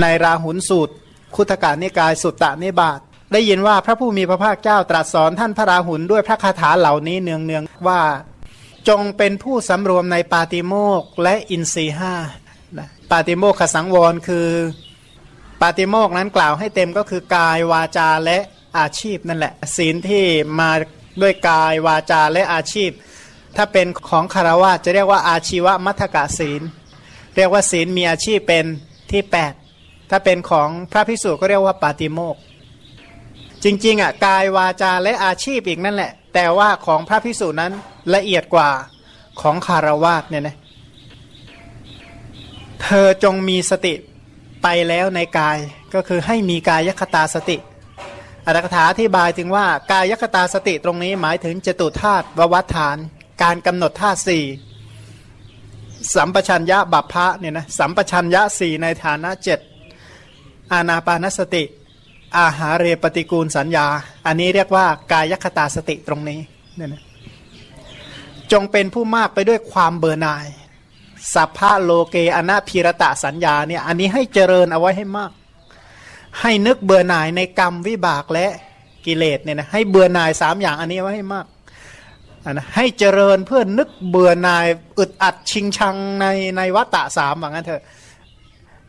ในราหุลสูตร คุตการนิกายสุตตานิบาตได้ยินว่าพระผู้มีพระภาคเจ้าตรัสสอนท่านพระราหุลด้วยพระคาถาเหล่านี้เนืองๆว่าจงเป็นผู้สำรวมในปาติโมกและอินทรีห้าปาติโมกขสังวรคือปาติโมกนั้นกล่าวให้เต็มก็คือกายวาจาและอาชีพนั่นแหละ ศีลที่มาด้วยกายวาจาและอาชีพ ถ้าเป็นของคารวะจะเรียกว่าอาชีวมัทกะศีล เรียกว่าศีลมีอาชีพเป็นที่ 8 ถ้าเป็นของพระพิสุก็เรียกว่าปาติโมก จริงๆอะกายวาจาและอาชีพอีกนั่นแหละ แต่ว่าของพระพิสุนั้นละเอียดกว่าของคารวะเนี่ยนะเธอจงมีสติไปแล้วในกายก็คือให้มีกายคตาสติอัตถกถาที่บายถึงว่ากายคตาสติตรงนี้หมายถึงจตุธาตุววัฏฐาน การกำหนดธาตุสี่สัมปชัญญะบัพพะเนี่ยนะสัมปชัญญะสี่ในฐานะเจ็ด อานาปานสติ อาหาเรปฏิกูลสัญญา อันนี้เรียกว่ากายคตาสติตรงนี้เนี่ยนะจงเป็นผู้มากไปด้วยความเบื่อหน่ายสัพพะโลเกอนาพีรตะสัญญาเนี่ยอันนี้ให้เจริญเอาไว้ให้มาก ให้นึกเบื่อหน่ายในกรรมวิบากและกิเลสเนี่ยนะให้เบื่อหน่ายสามอย่างอันนี้ไว้ให้มากอันนะให้เจริญเพื่อนึกเบื่อหน่ายอึดอัดชิงชังในในวัฏฏะสามว่างั้นเถอะ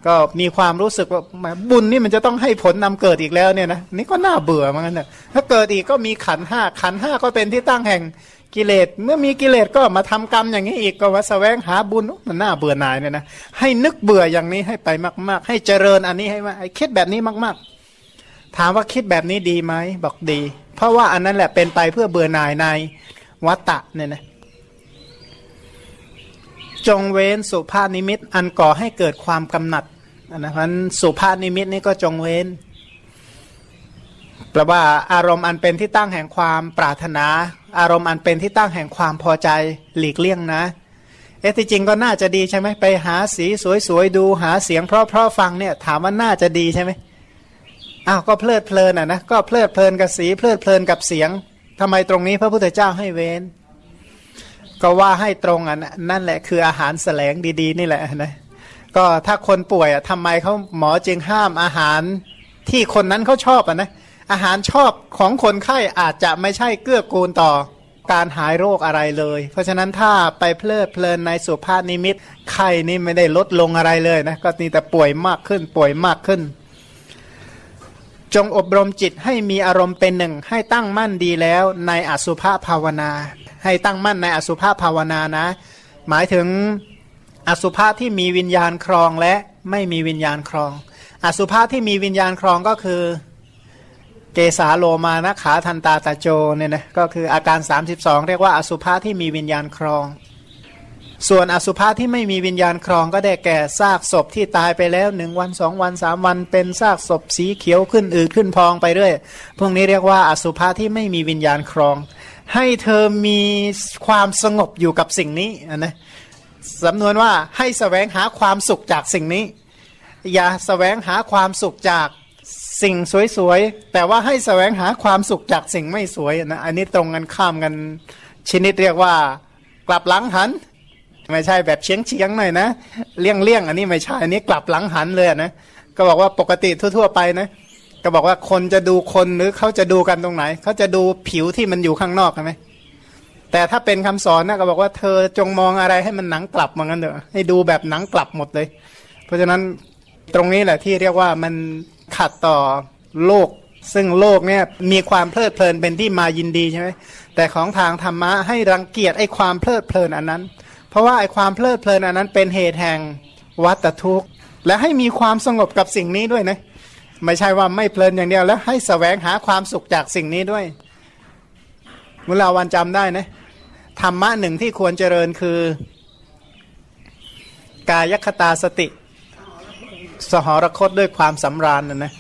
ก็มีความรู้สึกว่าบุญนี่มันจะต้องให้ผลนำเกิดอีกแล้วเนี่ยนะนี่ก็น่าเบื่อเหมือนกันเถอะถ้าเกิดอีกก็มีขันห้าขันห้าก็เป็นที่ตั้งแห่งกิเลสเมื่อมีกิเลสก็มาทำกรรมอย่างนี้อีกก็ว่าแสวงหาบุญมันน่าเบื่อหน่ายเนี่ยนะให้นึกเบื่ออย่างนี้ให้ไปมาก ๆ ให้เจริญอันนี้ให้มาคิดแบบนี้มาก ๆ ถามว่าคิดแบบนี้ดีไหมบอกดี เพราะว่าอันนั้นแหละเป็นไปเพื่อเบื่อหน่ายในวัตตะเนี่ยนะ จงเว้นสุภาพนิมิต อันก่อให้เกิดความกำหนัดนะเพราะสุภาพนิมิตนี่ก็จงเว้นแปลว่าอารมณ์อันเป็นที่ตั้งแห่งความปรารถนา อารมณ์อันเป็นที่ตั้งแห่งความพอใจหลีกเลี่ยงนะ เอ๊ะที่จริงก็น่าจะดีใช่ไหมไปหาสีสวยๆดูหาเสียงเพราะๆฟังเนี่ยถามว่าน่าจะดีใช่ไหมอ้าวก็เพลิดเพลินอะนะก็เพลิดเพลินกับสีเพลิดเพลินกับเสียงทำไมตรงนี้พระพุทธเจ้าให้เว้น ก็ว่าให้ตรงอะนะนั่นแหละคืออาหารแสลงดี ๆ นี่แหละนะก็ถ้าคนป่วยอะทำไมเขาหมอจึงห้ามอาหารที่คนนั้นเขาชอบอะนะอาหารชอบของคนไข้อาจจะไม่ใช่เกื้อกูลต่อการหายโรคอะไรเลย เพราะฉะนั้นถ้าไปเพลิดเพลินในสุภาพนิมิตไข้นี่ไม่ได้ลดลงอะไรเลยนะก็นี่แต่ป่วยมากขึ้นป่วยมากขึ้น จงอบรมจิตให้มีอารมณ์เป็นหนึ่งให้ตั้งมั่นดีแล้วในอสุภาภาวนา ให้ตั้งมั่นในอสุภาพภาวนานะ หมายถึงอสุภาพที่มีวิญญาณครองและไม่มีวิญญาณครอง อสุภาพที่มีวิญญาณครองก็คือเกสาโลมานะขาทันตาตาโจเนี่ยนะก็คืออาการ 32 เรียกว่าอสุภะที่มีวิญญาณครอง ส่วนอสุภะที่ไม่มีวิญญาณครองก็ได้แก่ซากศพที่ตายไปแล้วหนึ่งวันสองวันสามวัน เป็นซากศพสีเขียวขึ้นอืดขึ้นพองไปเรื่อยพวกนี้เรียกว่าอสุภะที่ไม่มีวิญญาณครอง ให้เธอมีความสงบอยู่กับสิ่งนี้นะสำนวนว่าให้สแสวงหาความสุขจากสิ่งนี้ อย่าสแสวงหาความสุขจากสิ่งสวยๆ แต่ว่าให้แสวงหาความสุขจากสิ่งไม่สวยนะ อันนี้ตรงกันข้ามกันชนิดเรียกว่า กลับหลังหัน ไม่ใช่แบบเฉียงเฉียงๆหน่อยนะ เลี่ยงเลี่ยงๆอันนี้ไม่ใช่ อันนี้กลับหลังหันเลยนะ ก็บอกว่าปกติทั่ว ๆ ไปนะ ก็บอกว่าคนจะดูคนหรือเขาจะดูกันตรงไหน เขาจะดูผิวที่มันอยู่ข้างนอกใช่ไหมแต่ถ้าเป็นคำสอนนะก็บอกว่าเธอจงมองอะไรให้มันหนังกลับเหมือนกันเถอะให้ดูแบบหนังกลับหมดเลย เพราะฉะนั้นตรงนี้แหละที่เรียกว่ามันขัดต่อโลก ซึ่งโลกเนี่ยมีความเพลิดเพลินเป็นที่มายินดีใช่ไหมแต่ของทางธรรมะให้รังเกียจไอ้ความเพลิดเพลินอันนั้น เพราะว่าไอ้ความเพลิดเพลินอันนั้นเป็นเหตุแห่งวัฏทุกข์ และให้มีความสงบกับสิ่งนี้ด้วยนะ ไม่ใช่ว่าไม่เพลินอย่างเดียวแล้วให้แสวงหาความสุขจากสิ่งนี้ด้วยเมื่อเราวันจำได้นะธรรมะหนึ่งที่ควรเจริญคือ กายคตาสติ สหรคตด้วยความสำราญนะนะ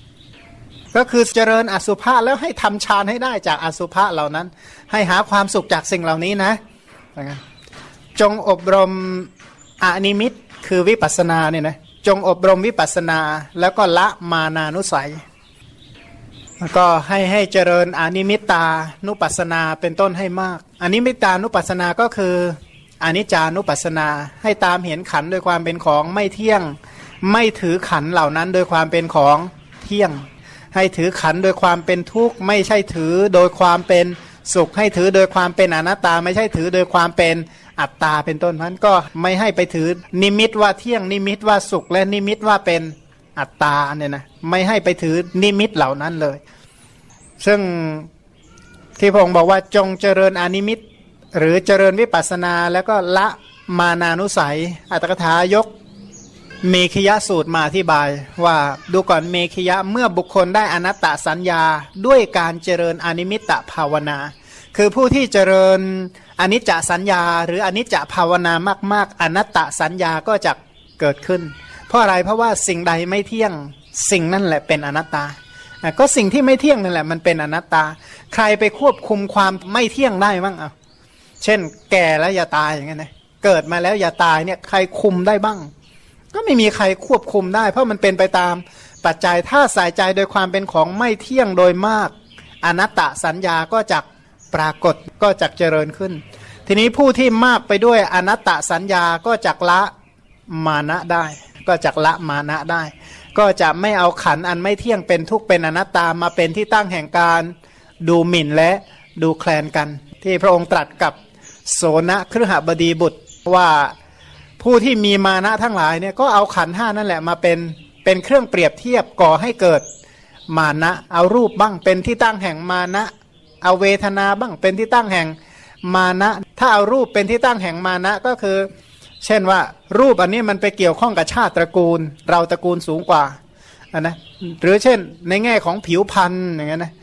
ก็คือเจริญอสุภะแล้วให้ทำฌานให้ได้จากอสุภะเหล่านั้น ให้หาความสุขจากสิ่งเหล่านี้นะจงอบรมอนิมิตคือวิปัสสนาเนี่ยนะ จงอบรมวิปัสสนา แล้วก็ละมานานุสัย แล้วก็ให้ให้เจริญอนิมิตานุปัสสนาเป็นต้นให้มากอนิมิตานุปัสสนาก็คืออนิจจานุปัสสนาให้ตามเห็นขันธ์ด้วยความเป็นของไม่เที่ยง ไม่ถือขันเหล่านั้นโดยความเป็นของเที่ยง ให้ถือขันโดยความเป็นทุกข์ไม่ใช่ถือโดยความเป็นสุขให้ถือโดยความเป็นอนัตตา ไม่ใช่ถือโดยความเป็นอัตตาเป็นต้นนั้นก็ไม่ให้ไปถือนิมิตว่าเที่ยงนิมิตว่าสุขและนิมิตว่าเป็นอัตตาเนี่ยนะไม่ให้ไปถือนิมิตเหล่านั้นเลย ซึ่งที่พระองค์บอกว่าจงเจริญอนิมิต หรือเจริญวิปัสสนาแล้วก็ละมานานุสัย อัตถกถายกเมขยะสูตรมาอธิบายว่าดูก่อนเมขยะเมื่อบุคคลได้อนัตตสัญญาด้วยการเจริญอนิมิตตภาวนา คือผู้ที่เจริญ อนิจจสัญญา หรืออนิจจภาวนามาก ๆ อนัตตสัญญาก็จะเกิดขึ้น เพราะอะไรเพราะว่าสิ่งใดไม่เที่ยงสิ่งนั่นแหละเป็นอนัตตาก็สิ่งที่ไม่เที่ยงนั่นแหละมันเป็นอนัตตา ใครไปควบคุมความไม่เที่ยงได้บ้างเอะเช่น แก่แล้วอย่าตายอย่างเงี้ยนะเกิดมาแล้วอย่าตายเนี่ยใครคุมได้บ้าง ก็ไม่มีใครควบคุมได้ เพราะมันเป็นไปตามปัจจัยถ้าสายใจโดยความเป็นของไม่เที่ยงโดยมาก อนัตตสัญญาก็จะ ปรากฏก็จะเจริญขึ้น ทีนี้ผู้ที่มากไปด้วยอนัตตสัญญาก็จักละมานะได้ ก็จักละมานะได้ ก็จะไม่เอาขันอันไม่เที่ยงเป็นทุกเป็นอนัตตามาเป็นที่ตั้งแห่งการดูหมิ่นและดูแคลนกัน ที่พระองค์ตรัสกับโสนะครหบดีบุตรว่าผู้ที่มีมานะทั้งหลายเนี่ยก็เอาขันห้านั่นแหละมาเป็นเป็นเครื่องเปรียบเทียบก่อให้เกิดมานะ เอารูปบ้างเป็นที่ตั้งแห่งมานะ เอาเวทนาบ้างเป็นที่ตั้งแห่งมานะ ถ้าเอารูปเป็นที่ตั้งแห่งมานะก็คือ เช่นว่ารูปอันนี้มันไปเกี่ยวข้องกับชาติตระกูล เราตระกูลสูงกว่าอันนะหรือเช่นในแง่ของผิวพรรณอย่างเงี้ยนะ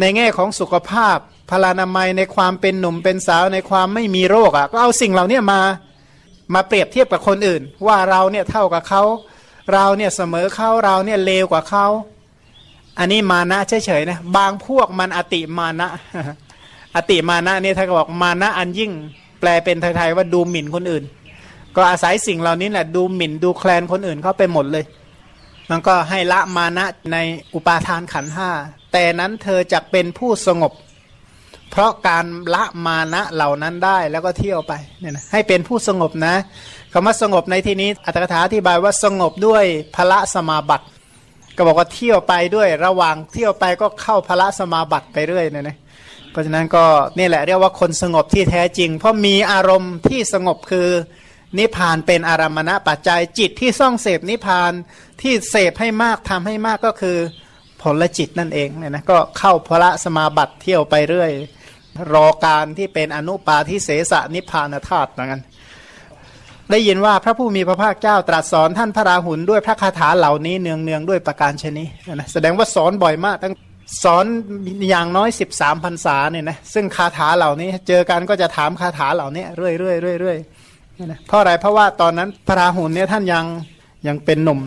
ในแง่ของสุขภาพพลานามัยในความเป็นหนุ่มเป็นสาวในความไม่มีโรคอะก็เอาสิ่งเหล่านี้มามาเปรียบเทียบกับคนอื่น ว่าเราเนี่ยเท่ากับเขา เราเนี่ยเสมอเขาเราเนี่ยเลวกว่าเขา อันนี้มานะเฉยๆนะบางพวกมันอติมานะ อติมานะเนี่ยถ้าก็บอกมานะอันยิ่งแปลเป็นไทยๆว่าดูหมิ่นคนอื่น ก็อาศัยสิ่งเหล่านี้แหละดูหมิ่นดูแคลนคนอื่นเขาไปหมดเลย มันก็ให้ละมานะในอุปาทานขันห้าแต่นั้นเธอจะเป็นผู้สงบ เพราะการละมานะเหล่านั้นได้แล้วก็เที่ยวไปเนี่ยนะให้เป็นผู้สงบนะคำว่าสงบในที่นี้อัตถกถาอธิบายว่าสงบด้วยพละสมาบัติ ก็บอกว่าเที่ยวไปด้วยระหว่างเที่ยวไปก็เข้าพละสมาบัติไปเรื่อยเนี่ยนะเพราะฉะนั้นก็นี่แหละเรียกว่าคนสงบที่แท้จริง เพราะมีอารมณ์ที่สงบคือนิพานเป็นอารมณะปัจจัยจิตที่ซ่องเสพนิพานที่เสพให้มากทำให้มากก็คือผลจิตนั่นเองเนี่ยนะก็เข้าพละสมาบัติเที่ยวไปเรื่อย รอการที่เป็นอนุปาทิเสสนิพานธาตุเหมือนกัน ได้ยินว่าพระผู้มีพระภาคเจ้าตรัสสอนท่านพระราหุลด้วยพระคาถาเหล่านี้เนืองเนืองๆด้วยประการชนีนะแสดงว่าสอนบ่อยมากตั้งสอนอย่างน้อย 13พรรษาเนี่ยนะซึ่งคาถาเหล่านี้เจอกันก็จะถามคาถาเหล่านี้เรื่อยๆเรื่อยๆเนี่ยนะเพราะอะไรเพราะว่าตอนนั้นพระราหุลเนี่ยท่านยังยังเป็นหนุ่ม